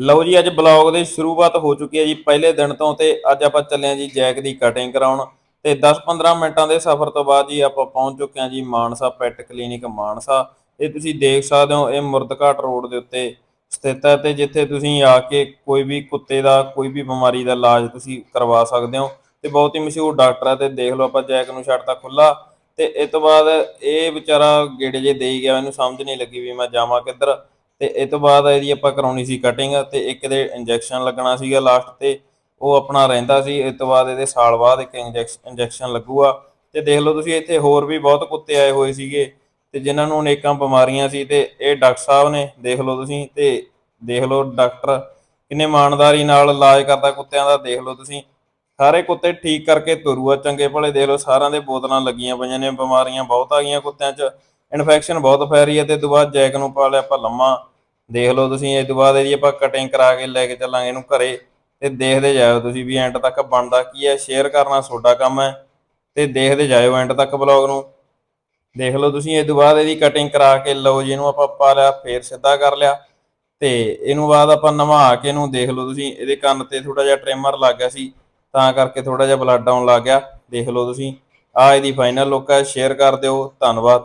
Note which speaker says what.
Speaker 1: ਲਓ ਜੀ, ਅੱਜ ਬਲੌਗ ਦੀ ਸ਼ੁਰੂਆਤ ਹੋ ਚੁੱਕੀ ਹੈ ਜੀ। ਪਹਿਲੇ ਦਿਨ ਤੋਂ ਤੇ ਅੱਜ ਆਪਾਂ ਚੱਲੇ ਹਾਂ ਜੀ ਜੈਕ ਦੀ ਕਟਿੰਗ ਕਰਾਉਣ। ਤੇ 10-15 ਮਿੰਟਾਂ ਦੇ ਸਫ਼ਰ ਤੋਂ ਬਾਅਦ ਜੀ ਆਪਾਂ ਪਹੁੰਚ ਚੁੱਕੇ ਹਾਂ ਜੀ ਮਾਨਸਾ ਪੈਟ ਕਲੀਨਿਕ ਮਾਨਸਾ। ਇਹ ਤੁਸੀਂ ਦੇਖ ਸਕਦੇ ਹੋ, ਇਹ ਮੁਰਦਘਾਟ ਰੋਡ ਦੇ ਉੱਤੇ ਸਥਿਤ ਹੈ ਤੇ ਜਿੱਥੇ ਤੁਸੀਂ ਆ ਕੇ ਕੋਈ ਵੀ ਕੁੱਤੇ ਦਾ, ਕੋਈ ਵੀ ਬਿਮਾਰੀ ਦਾ ਇਲਾਜ ਤੁਸੀਂ ਕਰਵਾ ਸਕਦੇ ਹੋ। ਤੇ ਬਹੁਤ ਹੀ ਮਸ਼ਹੂਰ ਡਾਕਟਰ ਹੈ ਤੇ ਦੇਖ ਲਓ ਆਪਾਂ ਜੈਕ ਨੂੰ ਛੱਡਤਾ ਖੁੱਲਾ ਤੇ ਇਸ ਤੋਂ ਬਾਅਦ ਇਹ ਵਿਚਾਰਾ ਗੇੜੇ ਜੇ ਦੇਈ ਗਿਆ, ਮੈਨੂੰ ਸਮਝ ਨਹੀਂ ਲੱਗੀ ਵੀ ਮੈਂ ਜਾਵਾਂ ਕਿੱਧਰ। ਤੇ ਇਹ ਤੋਂ ਬਾਅਦ ਇਹਦੀ ਆਪਾਂ ਕਰਾਉਣੀ ਸੀ ਕਟਿੰਗ ਤੇ ਇੱਕ ਦੇ ਇੰਜੈਕਸ਼ਨ ਲੱਗਣਾ ਸੀਗਾ ਲਾਸਟ ਤੇ, ਉਹ ਆਪਣਾ ਰਹਿੰਦਾ ਸੀ ਇਸ ਤੋਂ ਬਾਅਦ ਇਹਦੇ ਸਾਲ ਬਾਅਦ ਇੱਕ ਇੰਜੈਕਸ਼ਨ ਲੱਗੂਗਾ। ਤੇ ਦੇਖ ਲਓ ਤੁਸੀਂ ਇੱਥੇ ਹੋਰ ਵੀ ਬਹੁਤ ਕੁੱਤੇ ਆਏ ਹੋਏ ਸੀਗੇ ਤੇ ਜਿਨ੍ਹਾਂ ਨੂੰ ਅਨੇਕਾਂ ਬਿਮਾਰੀਆਂ ਸੀ ਤੇ ਇਹ ਡਾਕਟਰ ਸਾਹਿਬ ਨੇ ਦੇਖ ਲਓ ਤੁਸੀਂ ਤੇ ਦੇਖ ਲਓ ਡਾਕਟਰ ਕਿੰਨੇ ਇਮਾਨਦਾਰੀ ਨਾਲ ਇਲਾਜ ਕਰਦਾ ਕੁੱਤਿਆਂ ਦਾ, ਦੇਖ ਲਓ ਤੁਸੀਂ। ਸਾਰੇ ਕੁੱਤੇ ਠੀਕ ਕਰਕੇ ਤੁਰੂ ਆ ਚੰਗੇ ਭਲੇ, ਦੇਖ ਲਓ ਸਾਰਿਆਂ ਦੇ ਬੋਤਲਾਂ ਲੱਗੀਆਂ ਪਈਆਂ ਨੇ, ਬਿਮਾਰੀਆਂ ਬਹੁਤ ਆ ਗਈਆਂ ਕੁੱਤਿਆਂ 'ਚ। ਇਨਫੈਕਸ਼ਨ ਬਹੁਤ ਫੈ ਰਹੀ ਹੈ ਤੇ ਤੋਂ ਬਾਅਦ ਜੈਕ ਨੂੰ ਪਾ ਲਿਆ ਆਪਾਂ ਲੰਮਾ। ਦੇਖ ਲਓ ਤੁਸੀਂ ਇਸ ਤੋਂ ਬਾਅਦ ਇਹਦੀ ਆਪਾਂ ਕਟਿੰਗ ਕਰਾ ਕੇ ਲੈ ਕੇ ਚੱਲਾਂਗੇ ਇਹਨੂੰ ਘਰੇ ਤੇ ਦੇਖਦੇ ਜਾਇਓ ਤੁਸੀਂ ਵੀ ਐਂਡ ਤੱਕ ਬਣਦਾ ਕੀ ਹੈ ਸ਼ੇਅਰ ਕਰਨਾ ਤੁਹਾਡਾ ਕੰਮ ਹੈ ਤੇ ਦੇਖਦੇ ਜਾਇਓ ਐਂਡ ਤੱਕ ਬਲੌਗ ਨੂੰ। ਦੇਖ ਲਓ ਤੁਸੀਂ ਇਸ ਤੋਂ ਬਾਅਦ ਇਹਦੀ ਕਟਿੰਗ ਕਰਾ ਕੇ ਲਓ ਜੀ, ਇਹਨੂੰ ਆਪਾਂ ਪਾ ਲਿਆ, ਫੇਰ ਸਿੱਧਾ ਕਰ ਲਿਆ ਤੇ ਇਹਨੂੰ ਬਾਅਦ ਆਪਾਂ ਨਵਾ ਕੇ ਇਹਨੂੰ ਦੇਖ ਲਓ ਤੁਸੀਂ, ਇਹਦੇ ਕੰਨ ਤੇ ਥੋੜਾ ਜਿਹਾ ਟ੍ਰਿਮਰ ਲੱਗ ਗਿਆ ਸੀ, ਤਾਂ ਕਰਕੇ ਥੋੜਾ ਜਿਹਾ ਬਲੱਡ ਆਉਣ ਲੱਗ ਗਿਆ। ਦੇਖ ਲਓ ਤੁਸੀਂ ਆ ਇਹਦੀ ਫਾਈਨਲ ਲੁੱਕ ਹੈ ਸ਼ੇਅਰ ਕਰ ਦਿਓ, ਧੰਨਵਾਦ।